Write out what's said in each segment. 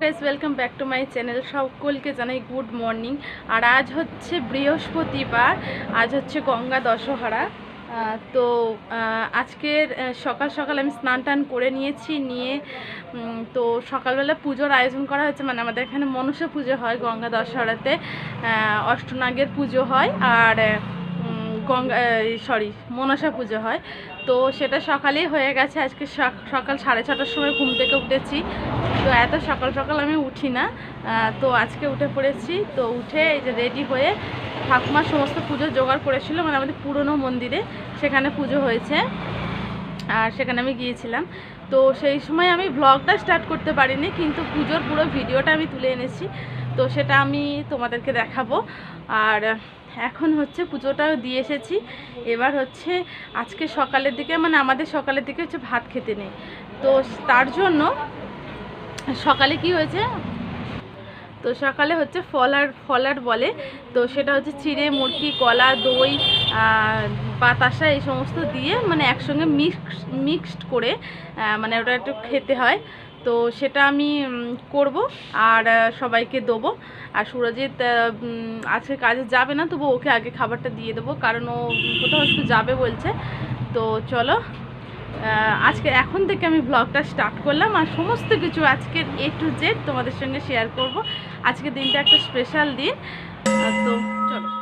Guys welcome back to my channel সকলকে জানাই good morning আর আজ হচ্ছে বৃহস্পতিবার, আজ হচ্ছে গঙ্গা দশহরা। তো আজকের সকাল সকাল আমি স্নান টান করে নিয়েছি, নিয়ে তো সকালবেলা পুজোর আয়োজন করা হয়েছে। মানে আমাদের এখানে মনসা পুজো হয় গঙ্গা দশহরাতে। অষ্টনাগের পুজো হয়। আর গঙ্গা সরি মনসা পুজো হয়। তো সেটা সকালেই হয়ে গেছে। আজকে সক- সকাল সাড়ে ছটার সময় ঘুম থেকে উঠেছি। তো এত সকাল সকাল আমি উঠি না। তো আজকে উঠে পড়েছি। তো উঠে এই যে রেডি হয়ে ঠাকুমার সমস্ত পুজো জোগাড় করেছিল মানে আমাদের পুরনো মন্দিরে। সেখানে পুজো হয়েছে। আর সেখানে আমি গিয়েছিলাম। তো সেই সময় আমি ব্লগটা স্টার্ট করতে পারিনি, কিন্তু পুজোর পুরো ভিডিওটা আমি তুলে এনেছি। তো সেটা আমি তোমাদেরকে দেখাবো। আর এখন হচ্ছে পুজোটাও দিয়ে এসেছি। এবার হচ্ছে আজকে সকালের দিকে মানে আমাদের সকালের দিকে হচ্ছে ভাত খেতে নেই। তো তার জন্য সকালে কি হয়েছে? তো সকালে হচ্ছে ফলার ফলার বলে। তো সেটা হচ্ছে চিড়ে মুরগি কলা, দই বাতাসা এই সমস্ত দিয়ে মানে একসঙ্গে মিক্স মিক্সড করে মানে ওটা একটু খেতে হয়। তো সেটা আমি করব আর সবাইকে দেবো। আর সুরজিৎ আজকে কাজে যাবে না, তবু ওকে আগে খাবারটা দিয়ে দেবো, কারণ ও কোথাও একটু যাবে বলছে। তো চলো আজকে এখন থেকে আমি ব্লগটা স্টার্ট করলাম আর সমস্ত কিছু আজকের এ টু জেড তোমাদের সঙ্গে শেয়ার করব। আজকের দিনটা একটা স্পেশাল দিন। তো চলো।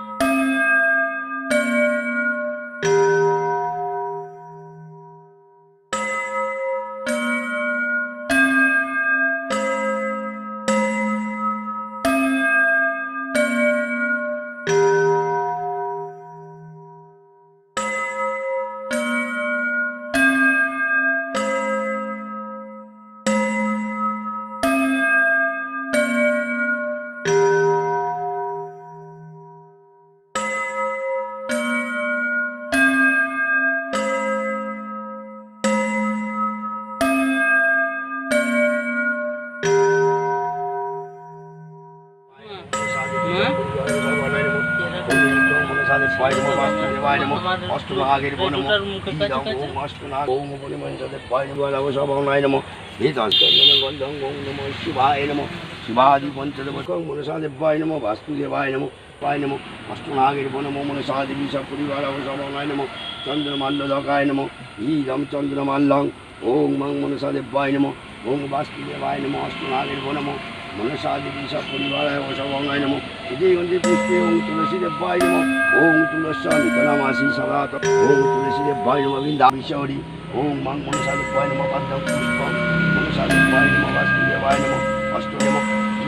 শিবাদি পঞ্চদেবকং মনসাদেবায় নম বাস্তুদেবায় নম পায় নম অষ্টনাগের বনম মনসাদেবী সপরিবার অবসবনায় নম চন্দ্রমাল্যদকায় নম ঈদম চন্দ্রমাল্যং ওং মং মনসাদেবায় নম ওং বাস্তুদেবায় নম অষ্টনাগের বনম মনসাদেবী সপরিবারায় অবসবনায় নম বিজয়গন্ধি পুষ্পে ওং তুলসীদেবায় নম ওং তুলসা নিকলামাসি সদাত ওং তুলসীদেবায় নম বৃন্দাবিশৌরি ওং মং মনসাদেবায় নম পদ্ম পুষ্পম মনসাদেবায় নম বাস্তুদেবায় নম অষ্টম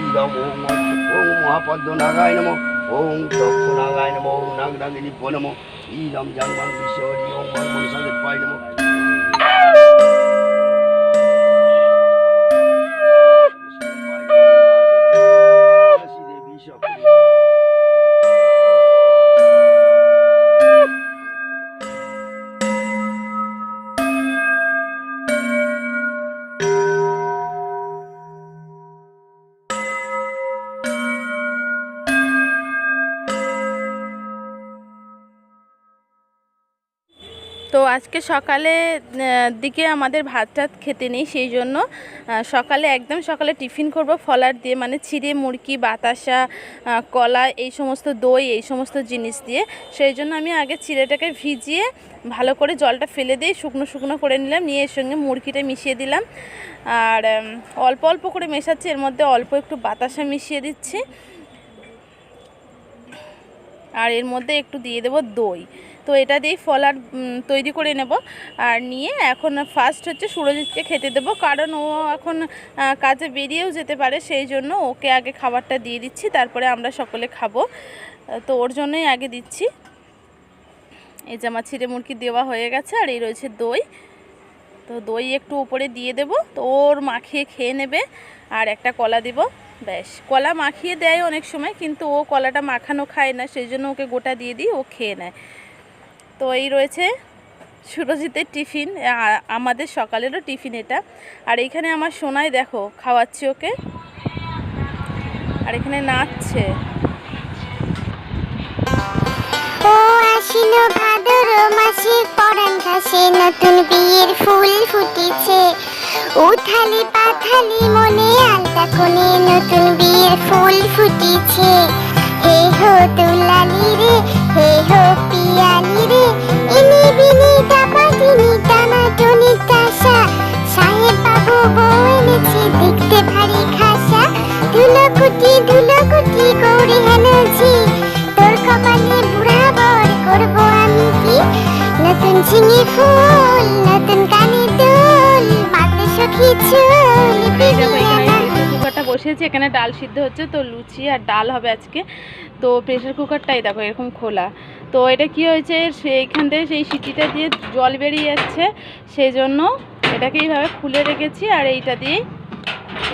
ঈদম ওং ওং মহাপদ্ম নাগায় নম ওং দক্ষ নাগায় নম ওং নাগনাগিনী নম ঈদম জাগবাং বিশ্বরি ওং মং মনসাদেবায় নম তো আজকে সকালে দিকে আমাদের ভাত টাত খেতে নেই, সেই জন্য সকালে একদম সকালে টিফিন করব, ফলার দিয়ে মানে চিড়ে মুরগি বাতাসা কলা, এই সমস্ত দই, এই সমস্ত জিনিস দিয়ে, সেই জন্য আমি আগে চিড়েটাকে ভিজিয়ে ভালো করে জলটা ফেলে দিয়ে শুকনো শুকনো করে নিলাম, নিয়ে এর সঙ্গে মুরগিটা মিশিয়ে দিলাম। আর অল্প অল্প করে মেশাচ্ছি, এর মধ্যে অল্প একটু বাতাসা মিশিয়ে দিচ্ছি। আর এর মধ্যে একটু দিয়ে দেবো দই। তো এটা দিয়েই ফল আর তৈরি করে নেব। আর নিয়ে এখন ফার্স্ট হচ্ছে সুরজিৎকে খেতে দেবো। কারণ ও এখন কাজে বেরিয়েও যেতে পারে, সেই জন্য ওকে আগে খাবারটা দিয়ে দিচ্ছি, তারপরে আমরা সকলে খাব। তো ওর জন্যই আগে দিচ্ছি। এই যে আমার ছিঁড়ে মুরগি দেওয়া হয়ে গেছে, আর এই রয়েছে দই। তো দই একটু উপরে দিয়ে দেব। তো ওর মাখিয়ে খেয়ে নেবে, আর একটা কলা দিব। ব্যাস কলা মাখিয়ে দেয় অনেক সময়, কিন্তু ও কলাটা মাখানো খায় না সেই জন্য ওকে গোটা দিয়ে দিই ও খেয়ে নেয়। তো এই রয়েছে সুরজিতের টিফিন আমাদের সকালেরও টিফিন এটা। আর এইখানে আমার সোনাই দেখো, খাওয়াচ্ছি ওকে। আর এখানে নাচছে। ভাদর নতুন বিয়ের ফুল ফুটেছে। উথালি পাথালি মনে আলতা কোণে নতুন বিয়ের ফুল ফুটেছে। হে হো তুলালি রে, হে হো পিয়ালি রে ইনি বিনি ডাপাটিনি টানা টনি। বসিয়েছি এখানে ডাল সিদ্ধ হচ্ছে, তো লুচি আর ডাল হবে আজকে। তো প্রেশার কুকারটাই দেখো এরকম খোলা। তো এটা কি হয়েছে সেইখান থেকে সেই সিটিটা দিয়ে জল বেরিয়ে যাচ্ছে সেই জন্য এটাকে এইভাবে খুলে রেখেছি আর এইটা দিয়ে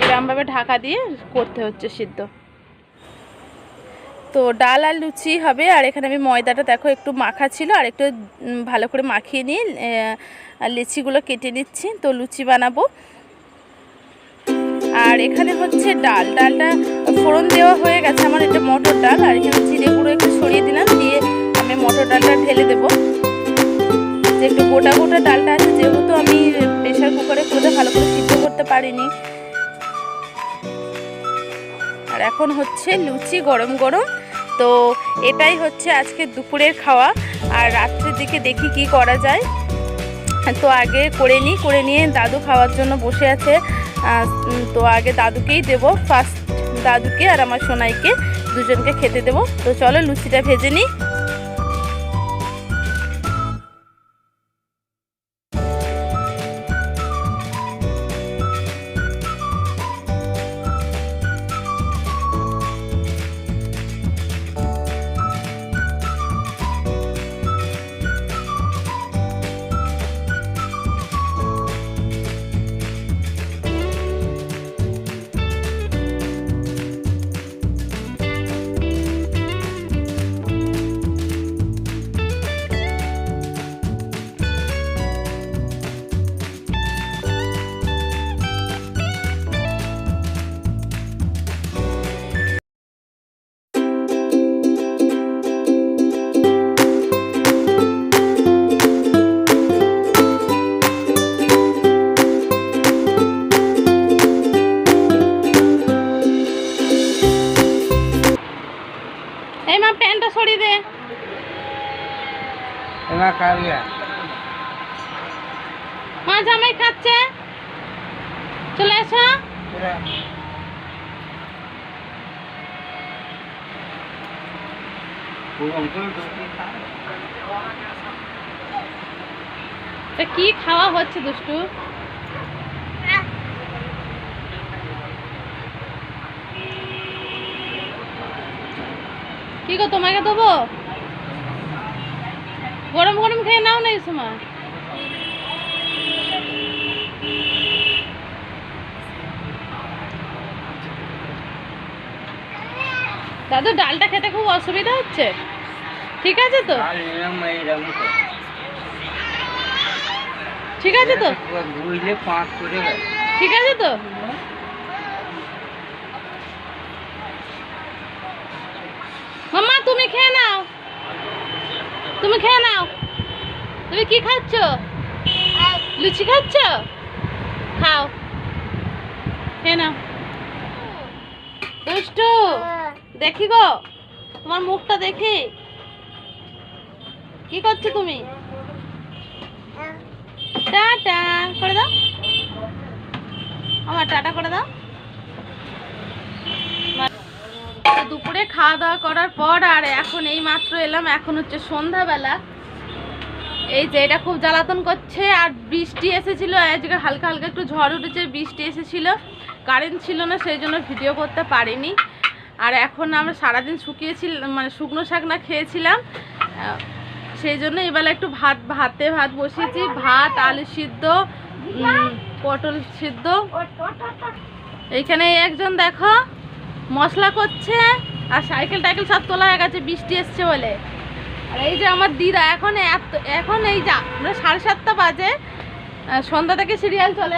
এরমভাবে ঢাকা দিয়ে করতে হচ্ছে সিদ্ধ। তো ডাল আর লুচি হবে, আর এখানে আমি ময়দাটা দেখো একটু মাখা ছিল, আর একটু ভালো করে মাখিয়ে নিয়ে আর লিচিগুলো কেটে নিচ্ছি। তো লুচি বানাবো। আর এখানে হচ্ছে ডাল। ডালটা ফোড়ন দেওয়া হয়ে গেছে আমার এটা মটর ডাল, আর এখানে জিরে গুঁড়ো একটু ছড়িয়ে দিলাম, দিয়ে আমি মটর ডালটা ঢেলে দেবো। যে একটু গোটা গোটা ডালটা আছে, যেহেতু আমি প্রেশার কুকারে করে ভালো করে সিদ্ধ করতে পারিনি। আর এখন হচ্ছে লুচি গরম গরম। তো এটাই হচ্ছে আজকে দুপুরের খাওয়া, আর রাত্রের দিকে দেখি কি করা যায়। তো আগে করে নিই, করে নিয়ে দাদু খাওয়ার জন্য বসে আছে। তো আগে দাদুকেই দেব ফার্স্ট দাদুকে আর আমার সোনাইকে। দুজনকে খেতে দেবো। তো চলো লুচিটা ভেজে নিই। এবার মা জামাই খাচ্ছে। চলে এসো। কি খাওয়া হচ্ছে দুষ্টু? কি গো তোমাকে দেবো? গরম গরম খেয়ে নাও না এই সময়। দাদু ডালটা খেতে খুব অসুবিধা হচ্ছে? ঠিক আছে তো? ঠিক আছে তো? করে ঠিক আছে তো? মাম্মা তুমি খেয়ে নাও। তুমি খেয়ে নাও। তুমি কি খাচ্ছ? লুচি খাচ্ছ? খাও। খেয়ে নাও। দুষ্টু, দেখি গো, তোমার মুখটা দেখি। কি করছ তুমি? টাটা, করে দাও। আমার টাটা করে দাও তো দুপুরে খাওয়া দাওয়া করার পর আর এখন এই মাত্র এলাম, এখন হচ্ছে সন্ধ্যাবেলা। এই যে এটা খুব জ্বালাতন করছে আর বৃষ্টি এসেছিল, আজকে হালকা হালকা একটু ঝড় উঠেছে, বৃষ্টি এসেছিল। কারেন্ট ছিল না, সেই জন্য ভিডিও করতে পারিনি। আর এখন আমরা সারাদিন শুকিয়েছিলাম মানে শুকনো শাক না খেয়েছিলাম। সেই জন্য এবেলা একটু ভাত, ভাতে ভাত বসিয়েছি। ভাত, আলু সিদ্ধ পটল সিদ্ধ। এইখানে একজন দেখো। মশলা করছে, আর সাইকেল টাইকেল সব তোলা হয়ে গেছে, বৃষ্টি এসছে বলে। আর এই যে আমার দিদা, এখন এত, এখন এই যা, আমরা সাড়ে সাতটা বাজে সন্ধ্যা থেকে সিরিয়াল চলে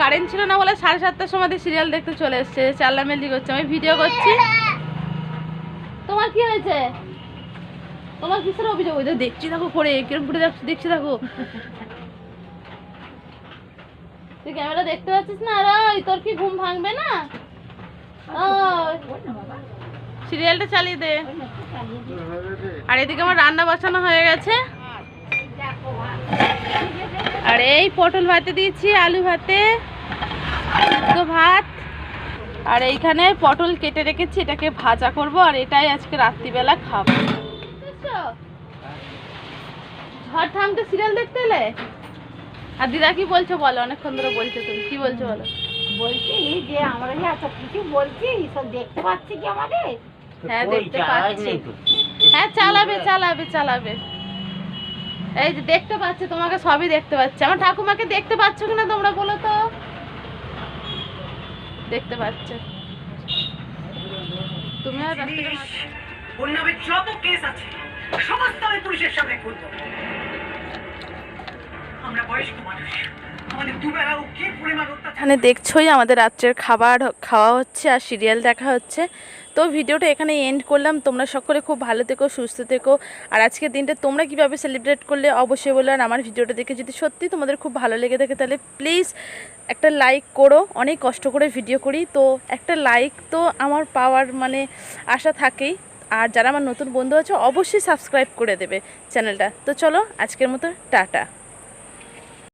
কারেন্ট ছিল না বলে সাড়ে সাতটার সময় সিরিয়াল দেখতে চলে এসছে। চাল্লামেলি করছে, আমি ভিডিও করছি। তোমার কি হয়েছে? তোমার কিসের অভিযোগ? ওই দেখছি দেখো করে কিরম করে দেখছি দেখো। ক্যামেরা দেখতে পাচ্ছিস না? আর তোর কি ঘুম ভাঙবে না? সিরিয়ালটা চালিয়ে দে। আর এদিকে আমার রান্না বসানো হয়ে গেছে। আর এই পটল ভাতে দিয়েছি, আলু ভাতে ভাত। আর এইখানে পটল কেটে রেখেছি, এটাকে ভাজা করব, আর এটাই আজকে রাত্রিবেলা খাব? ঝড় থামতে সিরিয়াল দেখতে এলে? আর দিদা কি বলছো বলো, অনেকক্ষণ ধরে বলছো তুমি, কি বলছো বলো? বলছি যে আমরা যে এত কিছু বলছি সব দেখতে পাচ্ছি কি আমাদের? হ্যাঁ দেখতে পাচ্ছি। হ্যাঁ চালাবে চালাবে চালাবে। এই যে দেখতে পাচ্ছে তোমাকে সবই দেখতে পাচ্ছে। আমার ঠাকুমাকে দেখতে পাচ্ছ কিনা তোমরা বলো তো? দেখতে পাচ্ছে। তুমি আর যত কেস আছে সমস্ত আমি পুলিশের সামনে খুলব আমরা বয়স্ক মানুষ। অত্যাচার এখানে দেখছোই আমাদের রাত্রের খাবার খাওয়া হচ্ছে আর সিরিয়াল দেখা হচ্ছে। তো ভিডিওটা এখানে এন্ড করলাম। তোমরা সকলে খুব ভালো থেকো, সুস্থ থেকো। আর আজকের দিনটা তোমরা কীভাবে সেলিব্রেট করলে অবশ্যই বলো। আর আমার ভিডিওটা দেখে যদি সত্যি তোমাদের খুব ভালো লেগে থাকে, তাহলে প্লিজ একটা লাইক করো। অনেক কষ্ট করে ভিডিও করি। তো একটা লাইক তো আমার পাওয়ার মানে আশা থাকেই। আর যারা আমার নতুন বন্ধু আছে, অবশ্যই সাবস্ক্রাইব করে দেবে চ্যানেলটা। তো চলো, আজকের মতো টাটা।